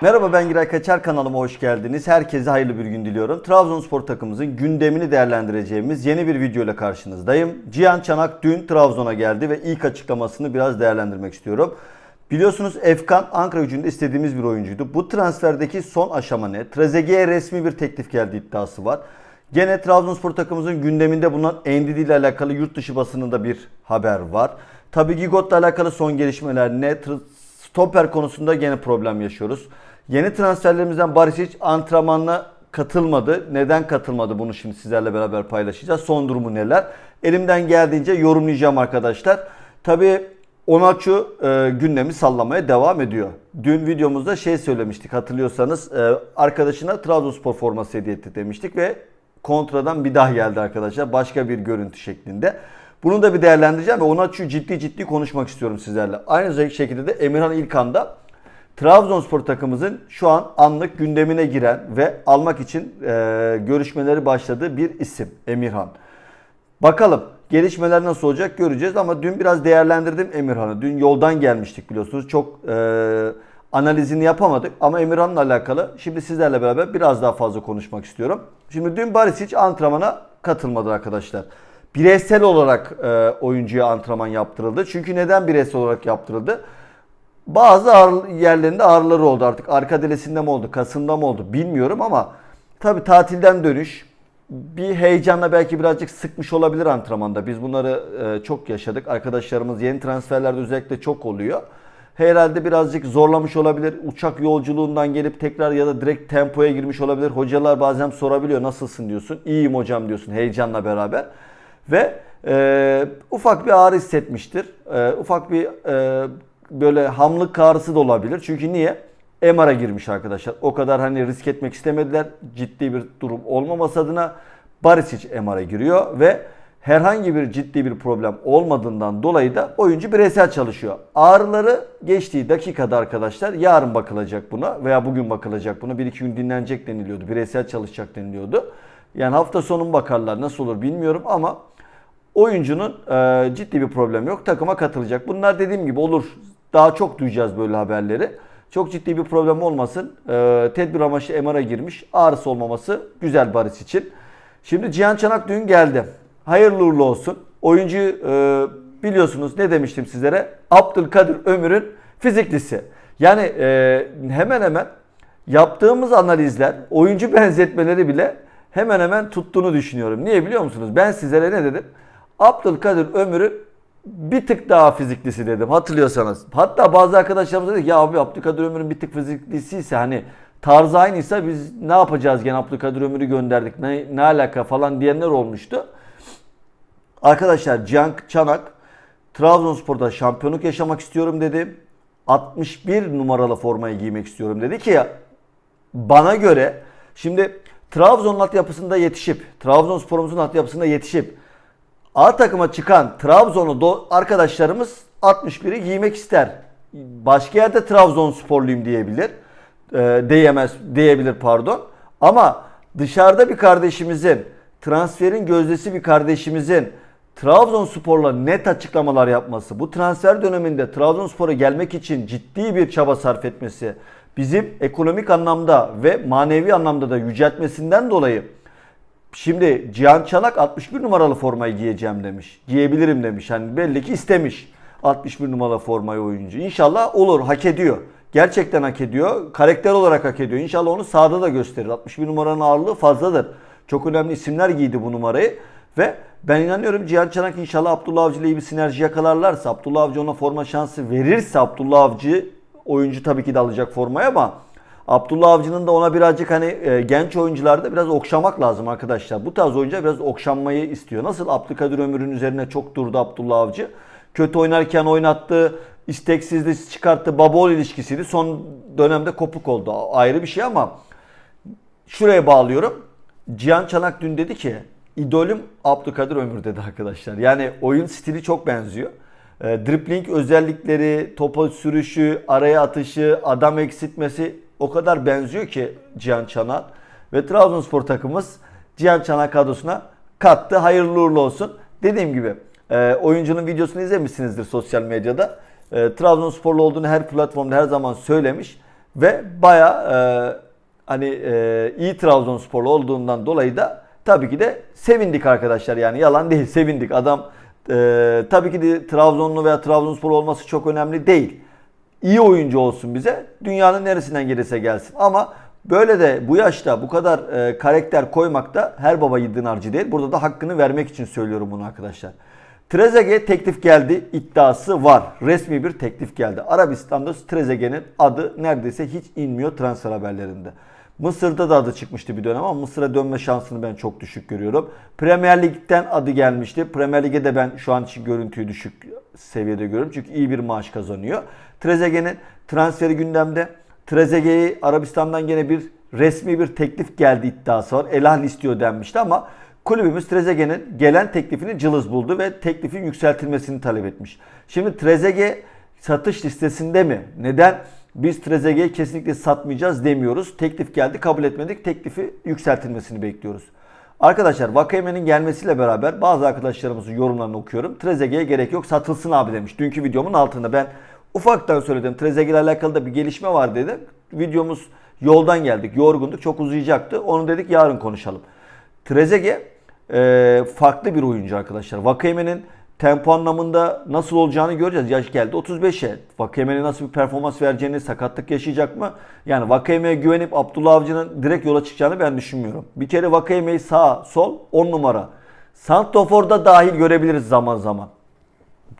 Merhaba ben Giray Kaçar kanalıma hoş geldiniz. Herkese hayırlı bir gün diliyorum. Trabzonspor takımımızın gündemini değerlendireceğimiz yeni bir video ile karşınızdayım. Cihan Çanak dün Trabzon'a geldi ve ilk açıklamasını biraz değerlendirmek istiyorum. Biliyorsunuz Efkan Ankara gücünde istediğimiz bir oyuncuydu. Bu transferdeki son aşama ne? Trezeguet'e resmi bir teklif geldi iddiası var. Gene Trabzonspor takımımızın gündeminde bulunan Endidi ile alakalı yurt dışı basınında bir haber var. Tabi Gigot'la alakalı son gelişmeler ne? Stoper konusunda gene problem yaşıyoruz. Yeni transferlerimizden Barisic antrenmanına katılmadı. Neden katılmadı bunu şimdi sizlerle beraber paylaşacağız. Son durumu neler? Elimden geldiğince yorumlayacağım arkadaşlar. Tabi Onaçu e, gündemi sallamaya devam ediyor. Dün videomuzda şey söylemiştik hatırlıyorsanız e, arkadaşına Trabzonspor forması hediye etti demiştik ve kontradan bir daha geldi arkadaşlar. Başka bir görüntü şeklinde. Bunu da bir değerlendireceğim ve Onaçu'yu ciddi ciddi konuşmak istiyorum sizlerle. Aynı şekilde de Emirhan İlkan da Trabzonspor takımımızın şu an anlık gündemine giren ve almak için e, görüşmeleri başladığı bir isim Emirhan. Bakalım gelişmeler nasıl olacak göreceğiz ama dün biraz değerlendirdim Emirhan'ı. Dün yoldan gelmiştik biliyorsunuz. Çok e, analizini yapamadık ama Emirhan'la alakalı şimdi sizlerle beraber biraz daha fazla konuşmak istiyorum. Şimdi dün Barisic antrenmana katılmadı arkadaşlar. Bireysel olarak e, oyuncuya antrenman yaptırıldı. Çünkü neden bireysel olarak yaptırıldı? Bazı ağrı, yerlerinde ağrıları oldu artık. Arka delesinde mi oldu, kasında mı oldu bilmiyorum ama tabi tatilden dönüş bir heyecanla belki birazcık sıkmış olabilir antrenmanda. Biz bunları e, çok yaşadık. Arkadaşlarımız yeni transferlerde özellikle çok oluyor. Herhalde birazcık zorlamış olabilir. Uçak yolculuğundan gelip tekrar ya da direkt tempoya girmiş olabilir. Hocalar bazen sorabiliyor nasılsın diyorsun. İyiyim hocam diyorsun heyecanla beraber. Ve e, ufak bir ağrı hissetmiştir. E, ufak bir e, böyle hamlık ağrısı da olabilir. Çünkü niye? MR'a girmiş arkadaşlar. O kadar hani risk etmek istemediler. Ciddi bir durum olmaması adına Barisic MR'a giriyor ve herhangi bir ciddi bir problem olmadığından dolayı da oyuncu bireysel çalışıyor. Ağrıları geçtiği dakikada arkadaşlar yarın bakılacak buna veya bugün bakılacak buna. Bir iki gün dinlenecek deniliyordu. Bireysel çalışacak deniliyordu. Yani hafta sonu bakarlar nasıl olur bilmiyorum ama oyuncunun e, ciddi bir problem yok. Takıma katılacak. Bunlar dediğim gibi olur. Daha çok duyacağız böyle haberleri. Çok ciddi bir problem olmasın. E, tedbir amaçlı MR'a girmiş. Ağrısı olmaması güzel Barış için. Şimdi Cihan Çanak dün geldi. Hayırlı uğurlu olsun. Oyuncu e, biliyorsunuz ne demiştim sizlere? Abdülkadir Ömür'ün fiziklisi. Yani e, hemen hemen yaptığımız analizler, oyuncu benzetmeleri bile hemen hemen tuttuğunu düşünüyorum. Niye biliyor musunuz? Ben sizlere ne dedim? Abdülkadir Ömür'ün bir tık daha fiziklisi dedim hatırlıyorsanız. Hatta bazı arkadaşlarımız dedi ki, ya abi Abdülkadir Ömür'ün bir tık fiziklisiyse hani tarzı aynıysa biz ne yapacağız gene Abdülkadir Ömür'ü gönderdik ne, ne alaka falan diyenler olmuştu. Arkadaşlar Cihan Çanak Trabzonspor'da şampiyonluk yaşamak istiyorum dedi. 61 numaralı formayı giymek istiyorum dedi ki ya bana göre şimdi Trabzon'un altyapısında yetişip Trabzonspor'umuzun altyapısında yetişip A takıma çıkan Trabzon'u do- arkadaşlarımız 61'i giymek ister. Başka yerde Trabzonsporluyum diyebilir. Ee, diyemez diyebilir pardon. Ama dışarıda bir kardeşimizin transferin gözdesi bir kardeşimizin Trabzonspor'la net açıklamalar yapması, bu transfer döneminde Trabzonspor'a gelmek için ciddi bir çaba sarf etmesi, bizim ekonomik anlamda ve manevi anlamda da yüceltmesinden dolayı Şimdi Cihan Çanak 61 numaralı formayı giyeceğim demiş. Giyebilirim demiş. Hani belli ki istemiş 61 numaralı formayı oyuncu. İnşallah olur. Hak ediyor. Gerçekten hak ediyor. Karakter olarak hak ediyor. İnşallah onu sahada da gösterir. 61 numaranın ağırlığı fazladır. Çok önemli isimler giydi bu numarayı. Ve ben inanıyorum Cihan Çanak inşallah Abdullah Avcı ile iyi bir sinerji yakalarlarsa, Abdullah Avcı ona forma şansı verirse Abdullah Avcı oyuncu tabii ki de alacak formayı ama Abdullah Avcı'nın da ona birazcık hani e, genç oyuncularda biraz okşamak lazım arkadaşlar. Bu tarz oyuncular biraz okşanmayı istiyor. Nasıl Abdülkadir Ömür'ün üzerine çok durdu Abdullah Avcı. Kötü oynarken oynattı, isteksizliği çıkarttı, babol ilişkisiydi. Son dönemde kopuk oldu. Ayrı bir şey ama şuraya bağlıyorum. Cihan Çanak dün dedi ki idolüm Abdülkadir Ömür dedi arkadaşlar. Yani oyun stili çok benziyor. E, dribbling özellikleri, topa sürüşü, araya atışı, adam eksiltmesi o kadar benziyor ki Cihan Çanak. Ve Trabzonspor takımımız Cihan Çanak kadrosuna kattı. Hayırlı uğurlu olsun. Dediğim gibi e, oyuncunun videosunu izlemişsinizdir sosyal medyada. E, Trabzonsporlu olduğunu her platformda her zaman söylemiş. Ve baya hani e, iyi Trabzonsporlu olduğundan dolayı da tabii ki de sevindik arkadaşlar yani yalan değil sevindik. Adam e, tabii ki de Trabzonlu veya Trabzonspor olması çok önemli değil. İyi oyuncu olsun bize. Dünyanın neresinden gelirse gelsin. Ama böyle de bu yaşta bu kadar e, karakter koymak da her baba yiğidin harcı değil. Burada da hakkını vermek için söylüyorum bunu arkadaşlar. Trezeguet teklif geldi iddiası var. Resmi bir teklif geldi. Arabistan'da Trezeguet'in adı neredeyse hiç inmiyor transfer haberlerinde. Mısır'da da adı çıkmıştı bir dönem ama Mısır'a dönme şansını ben çok düşük görüyorum. Premier Lig'den adı gelmişti. Premier Lig'e de ben şu an için görüntüyü düşük seviyede görüyorum. Çünkü iyi bir maaş kazanıyor. Trezeguet'in transferi gündemde. Trezeguet'i Arabistan'dan gene bir resmi bir teklif geldi iddiası var. El Ahly istiyor denmişti ama kulübümüz Trezeguet'in gelen teklifini cılız buldu ve teklifin yükseltilmesini talep etmiş. Şimdi Trezeguet satış listesinde mi? Neden? Biz Trezeguet'i kesinlikle satmayacağız demiyoruz. Teklif geldi kabul etmedik. Teklifi yükseltilmesini bekliyoruz. Arkadaşlar Vakayeme'nin gelmesiyle beraber bazı arkadaşlarımızın yorumlarını okuyorum. Trezeguet'e gerek yok satılsın abi demiş. Dünkü videomun altında ben ufaktan söyledim. Trezeguet ile alakalı da bir gelişme var dedim. Videomuz yoldan geldik. Yorgunduk. Çok uzayacaktı. Onu dedik yarın konuşalım. Trezeguet e, farklı bir oyuncu arkadaşlar. Vakayeme'nin tempo anlamında nasıl olacağını göreceğiz. Yaş geldi 35'e. Vakayeme'nin nasıl bir performans vereceğini, sakatlık yaşayacak mı? Yani Vakayeme'ye güvenip Abdullah Avcı'nın direkt yola çıkacağını ben düşünmüyorum. Bir kere Vakayeme'yi sağ, sol 10 numara. Santofor'da dahil görebiliriz zaman zaman.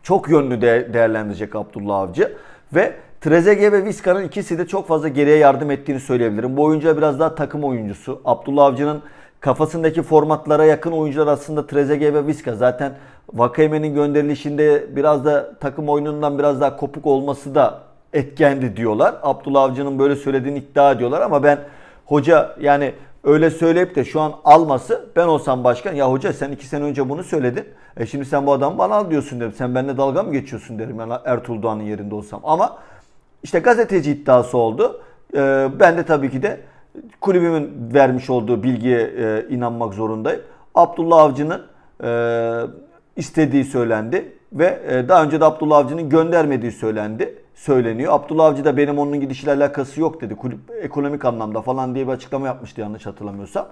Çok yönlü de değerlendirecek Abdullah Avcı. Ve Trezeguet ve Vizca'nın ikisi de çok fazla geriye yardım ettiğini söyleyebilirim. Bu oyuncu biraz daha takım oyuncusu. Abdullah Avcı'nın kafasındaki formatlara yakın oyuncular aslında Trezeguet ve Vizca. Zaten Vakayeme'nin gönderilişinde biraz da takım oyunundan biraz daha kopuk olması da etkendi diyorlar. Abdullah Avcı'nın böyle söylediğini iddia ediyorlar ama ben hoca yani öyle söyleyip de şu an alması ben olsam başkan ya hoca sen iki sene önce bunu söyledin. E şimdi sen bu adamı bana al diyorsun derim. Sen benimle dalga mı geçiyorsun derim yani Ertuğrul Doğan'ın yerinde olsam. Ama işte gazeteci iddiası oldu. E, ben de tabii ki de kulübümün vermiş olduğu bilgiye e, inanmak zorundayım. Abdullah Avcı'nın e, istediği söylendi ve e, daha önce de Abdullah Avcı'nın göndermediği söylendi söyleniyor. Abdullah Avcı da benim onun gidişiyle alakası yok dedi. Kulüp ekonomik anlamda falan diye bir açıklama yapmıştı yanlış hatırlamıyorsam.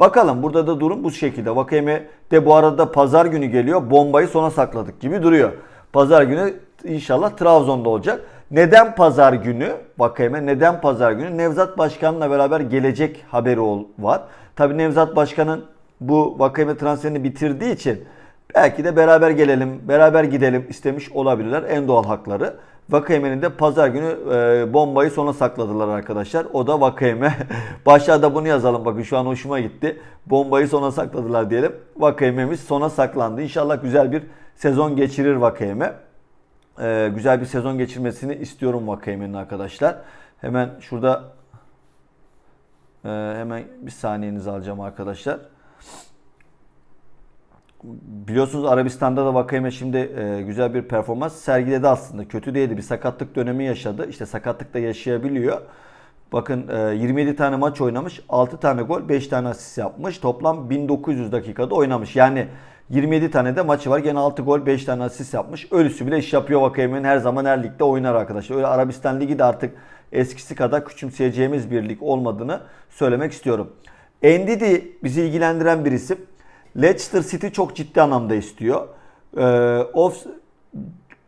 Bakalım burada da durum bu şekilde. Vakayeme de bu arada pazar günü geliyor. Bombayı sona sakladık gibi duruyor. Pazar günü inşallah Trabzon'da olacak. Neden pazar günü? Vakayeme neden pazar günü? Nevzat Başkan'la beraber gelecek haberi var. Tabi Nevzat Başkan'ın bu Vakayeme transferini bitirdiği için belki de beraber gelelim, beraber gidelim istemiş olabilirler. En doğal hakları. Vakayeme'nin de pazar günü e, bombayı sona sakladılar arkadaşlar. O da Vakayeme. Başlarda bunu yazalım bakın şu an hoşuma gitti. Bombayı sona sakladılar diyelim. Vakayeme'miz sona saklandı. İnşallah güzel bir sezon geçirir Vakayeme. E, güzel bir sezon geçirmesini istiyorum Vakayeme'nin arkadaşlar. Hemen şurada e, hemen bir saniyenizi alacağım arkadaşlar. Biliyorsunuz Arabistan'da da Vakayeme şimdi e, güzel bir performans sergiledi aslında. Kötü değildi. Bir sakatlık dönemi yaşadı. İşte sakatlık da yaşayabiliyor. Bakın e, 27 tane maç oynamış. 6 tane gol, 5 tane asist yapmış. Toplam 1900 dakikada oynamış. Yani 27 tane de maçı var. Gene 6 gol, 5 tane asist yapmış. Ölüsü bile iş yapıyor Vakayeme'nin her zaman her ligde oynar arkadaşlar. Öyle Arabistan Ligi de artık eskisi kadar küçümseyeceğimiz bir lig olmadığını söylemek istiyorum. Endidi bizi ilgilendiren bir isim. Leicester City çok ciddi anlamda istiyor. Ee, off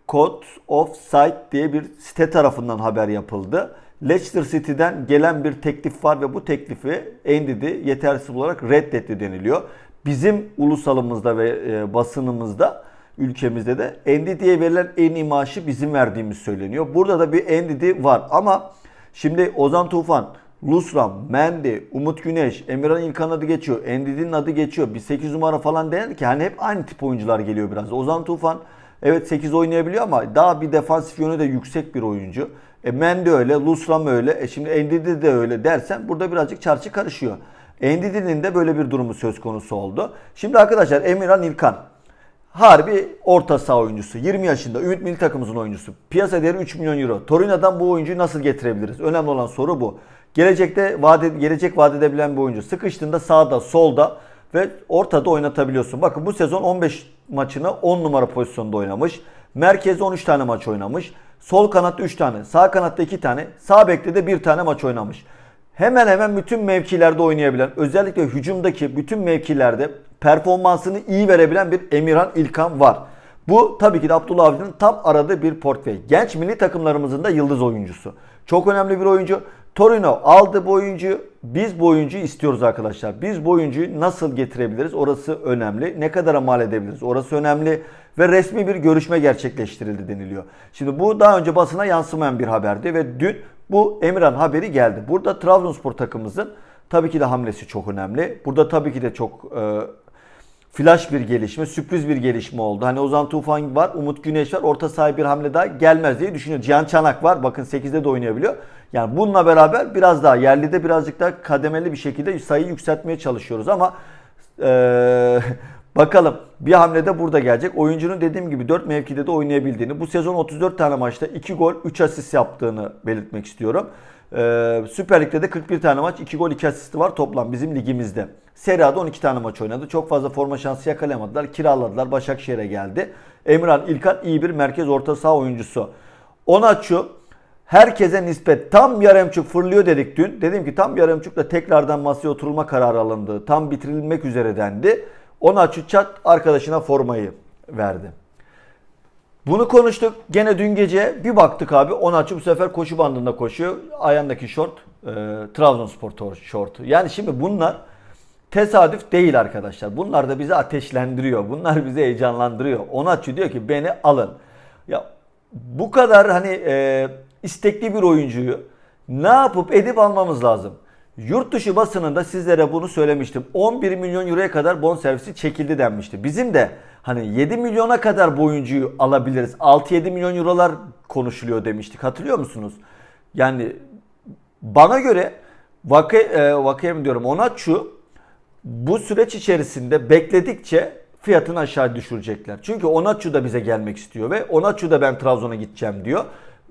Code Offside diye bir site tarafından haber yapıldı. Leicester City'den gelen bir teklif var ve bu teklifi Endidi yetersiz olarak reddetti deniliyor. Bizim ulusalımızda ve e, basınımızda ülkemizde de Endidi'ye verilen en iyi maaşı bizim verdiğimiz söyleniyor. Burada da bir Endidi var ama şimdi Ozan Tufan Lusram, Mendy, Umut Güneş, Emirhan İlkan adı geçiyor. Endidi'nin adı geçiyor. Bir 8 numara falan denir ki hani hep aynı tip oyuncular geliyor biraz. Ozan Tufan evet 8 oynayabiliyor ama daha bir defansif yönü de yüksek bir oyuncu. E Mendy öyle, Lusram öyle. E şimdi Endidi de öyle dersen burada birazcık çarşı karışıyor. Endidi'nin de böyle bir durumu söz konusu oldu. Şimdi arkadaşlar Emirhan İlkan harbi orta saha oyuncusu. 20 yaşında Ümit Milli takımımızın oyuncusu. Piyasa değeri 3 milyon euro. Torino'dan bu oyuncuyu nasıl getirebiliriz? Önemli olan soru bu. Gelecekte vade, gelecek vaat edebilen bir oyuncu. Sıkıştığında sağda, solda ve ortada oynatabiliyorsun. Bakın bu sezon 15 maçını 10 numara pozisyonda oynamış. Merkezde 13 tane maç oynamış. Sol kanatta 3 tane, sağ kanatta 2 tane, sağ bekte de 1 tane maç oynamış. Hemen hemen bütün mevkilerde oynayabilen, özellikle hücumdaki bütün mevkilerde performansını iyi verebilen bir Emirhan İlkan var. Bu tabii ki de Abdullah Avcı'nın tam aradığı bir portföy. Genç milli takımlarımızın da yıldız oyuncusu. Çok önemli bir oyuncu. Torino aldı bu oyuncuyu. Biz bu oyuncuyu istiyoruz arkadaşlar. Biz bu oyuncuyu nasıl getirebiliriz? Orası önemli. Ne kadara mal edebiliriz? Orası önemli. Ve resmi bir görüşme gerçekleştirildi deniliyor. Şimdi bu daha önce basına yansımayan bir haberdi ve dün bu Emirhan haberi geldi. Burada Trabzonspor takımımızın tabii ki de hamlesi çok önemli. Burada tabii ki de çok e, flash bir gelişme, sürpriz bir gelişme oldu. Hani Ozan Tufan var, Umut Güneş var. Orta sahaya bir hamle daha gelmez diye düşünüyor. Cihan Çanak var. Bakın 8'de de oynayabiliyor. Yani bununla beraber biraz daha yerlide birazcık daha kademeli bir şekilde sayıyı yükseltmeye çalışıyoruz ama eee, bakalım bir hamle de burada gelecek. Oyuncunun dediğim gibi 4 mevkide de oynayabildiğini, bu sezon 34 tane maçta 2 gol 3 asist yaptığını belirtmek istiyorum. Ee, Süper Lig'de de 41 tane maç, 2 gol 2 asisti var toplam bizim ligimizde. Serie A'da 12 tane maç oynadı. Çok fazla forma şansı yakalayamadılar. Kiraladılar. Başakşehir'e geldi. Emran İlkan iyi bir merkez orta saha oyuncusu. Onaçu herkese nispet tam yaremçuk fırlıyor dedik dün. Dedim ki tam yaremçukla tekrardan masaya oturulma kararı alındı. Tam bitirilmek üzere dendi. Onaçu çat arkadaşına formayı verdi. Bunu konuştuk. Gene dün gece bir baktık abi. Onaçu bu sefer koşu bandında koşuyor. Ayağındaki şort e, Trabzonspor şortu. Yani şimdi bunlar tesadüf değil arkadaşlar. Bunlar da bizi ateşlendiriyor. Bunlar bizi heyecanlandırıyor. Onaçu diyor ki beni alın. Ya bu kadar hani e, istekli bir oyuncuyu ne yapıp edip almamız lazım. Yurt dışı basınında sizlere bunu söylemiştim. 11 milyon euroya kadar bonservisi çekildi denmişti. Bizim de hani 7 milyona kadar bu oyuncuyu alabiliriz. 6-7 milyon eurolar konuşuluyor demiştik. Hatırlıyor musunuz? Yani bana göre Vaka, e, mı diyorum Onaçu bu süreç içerisinde bekledikçe fiyatını aşağı düşürecekler. Çünkü Onaçu da bize gelmek istiyor ve Onaçu da ben Trabzon'a gideceğim diyor.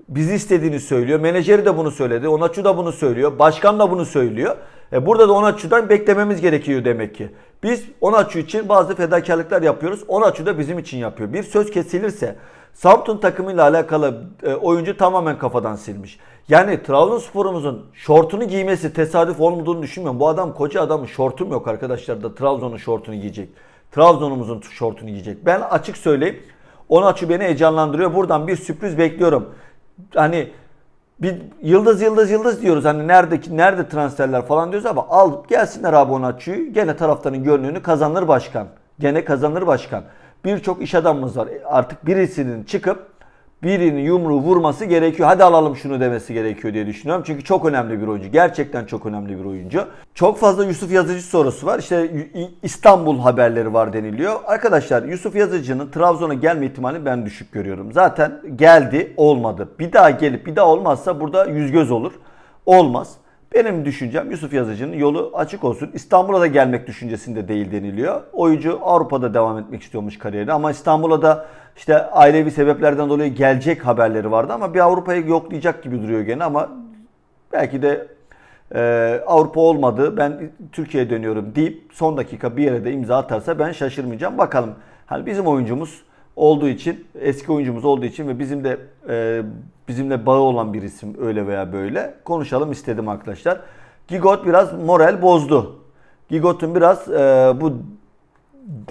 Bizi istediğini söylüyor. Menajeri de bunu söyledi. Onaçu da bunu söylüyor. Başkan da bunu söylüyor. E burada da Onaçu'dan beklememiz gerekiyor demek ki. Biz Onaçu için bazı fedakarlıklar yapıyoruz. Onaçu da bizim için yapıyor. Bir söz kesilirse Samsun takımıyla alakalı e, oyuncu tamamen kafadan silmiş. Yani Trabzonspor'umuzun şortunu giymesi tesadüf olmadığını düşünmüyorum. Bu adam koca adamın şortum yok arkadaşlar da Trabzon'un şortunu giyecek. Trabzon'umuzun şortunu giyecek. Ben açık söyleyeyim. Onaçu beni heyecanlandırıyor. Buradan bir sürpriz bekliyorum. Hani bir yıldız yıldız yıldız diyoruz. Hani nerede nerede transferler falan diyoruz ama al gelsinler abi Onaçu'yu. Gene taraftarın gönlünü kazanır başkan. Gene kazanır başkan. Birçok iş adamımız var. Artık birisinin çıkıp birinin yumruğu vurması gerekiyor. Hadi alalım şunu demesi gerekiyor diye düşünüyorum. Çünkü çok önemli bir oyuncu. Gerçekten çok önemli bir oyuncu. Çok fazla Yusuf Yazıcı sorusu var. İşte İstanbul haberleri var deniliyor. Arkadaşlar Yusuf Yazıcı'nın Trabzon'a gelme ihtimalini ben düşük görüyorum. Zaten geldi olmadı. Bir daha gelip bir daha olmazsa burada yüz göz olur. Olmaz. Benim düşüncem Yusuf Yazıcı'nın yolu açık olsun. İstanbul'a da gelmek düşüncesinde değil deniliyor. Oyuncu Avrupa'da devam etmek istiyormuş kariyeri ama İstanbul'a da işte ailevi sebeplerden dolayı gelecek haberleri vardı ama bir Avrupa'yı yoklayacak gibi duruyor gene ama belki de e, Avrupa olmadı ben Türkiye'ye dönüyorum deyip son dakika bir yere de imza atarsa ben şaşırmayacağım. Bakalım hani bizim oyuncumuz olduğu için eski oyuncumuz olduğu için ve bizim de e, bizimle bağı olan bir isim öyle veya böyle konuşalım istedim arkadaşlar. Gigot biraz moral bozdu. Gigot'un biraz e, bu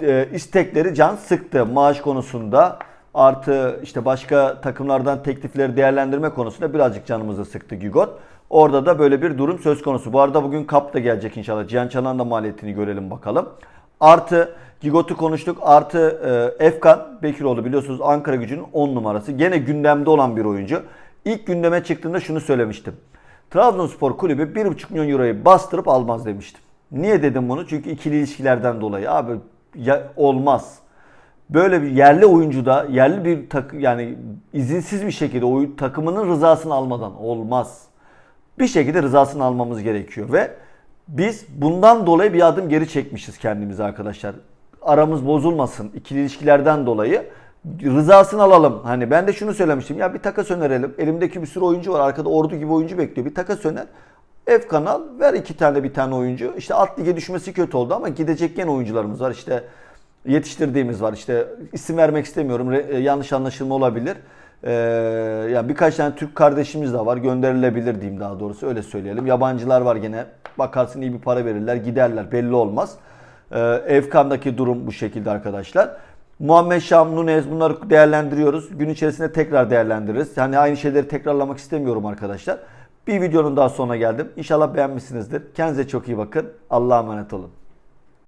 e, istekleri can sıktı maaş konusunda. Artı işte başka takımlardan teklifleri değerlendirme konusunda birazcık canımızı sıktı Gigot. Orada da böyle bir durum söz konusu. Bu arada bugün Kap da gelecek inşallah. Cihan Çanak'ın da maliyetini görelim bakalım. Artı Gigot'u konuştuk. Artı e, Efkan Bekiroğlu biliyorsunuz Ankara gücünün 10 numarası. Gene gündemde olan bir oyuncu. İlk gündeme çıktığında şunu söylemiştim. Trabzonspor kulübü 1,5 milyon euroyu bastırıp almaz demiştim. Niye dedim bunu? Çünkü ikili ilişkilerden dolayı. Abi ya, olmaz. Böyle bir yerli oyuncuda yerli bir takı yani izinsiz bir şekilde oyun takımının rızasını almadan olmaz. Bir şekilde rızasını almamız gerekiyor ve biz bundan dolayı bir adım geri çekmişiz kendimizi arkadaşlar. Aramız bozulmasın ikili ilişkilerden dolayı rızasını alalım. Hani ben de şunu söylemiştim. Ya bir takas önerelim. Elimdeki bir sürü oyuncu var. Arkada ordu gibi oyuncu bekliyor. Bir takas öner. F kanal ver iki tane bir tane oyuncu. İşte alt lige düşmesi kötü oldu ama gidecek gene oyuncularımız var. İşte yetiştirdiğimiz var. İşte isim vermek istemiyorum. Re- yanlış anlaşılma olabilir. Ee, yani birkaç tane Türk kardeşimiz de var. Gönderilebilir diyeyim daha doğrusu öyle söyleyelim. Yabancılar var gene. Bakarsın iyi bir para verirler, giderler. Belli olmaz. Ee, Efkan'daki durum bu şekilde arkadaşlar. Muhammed Şam, Nunez bunları değerlendiriyoruz. Gün içerisinde tekrar değerlendiririz. Yani aynı şeyleri tekrarlamak istemiyorum arkadaşlar. Bir videonun daha sonuna geldim. İnşallah beğenmişsinizdir. Kendinize çok iyi bakın. Allah'a emanet olun.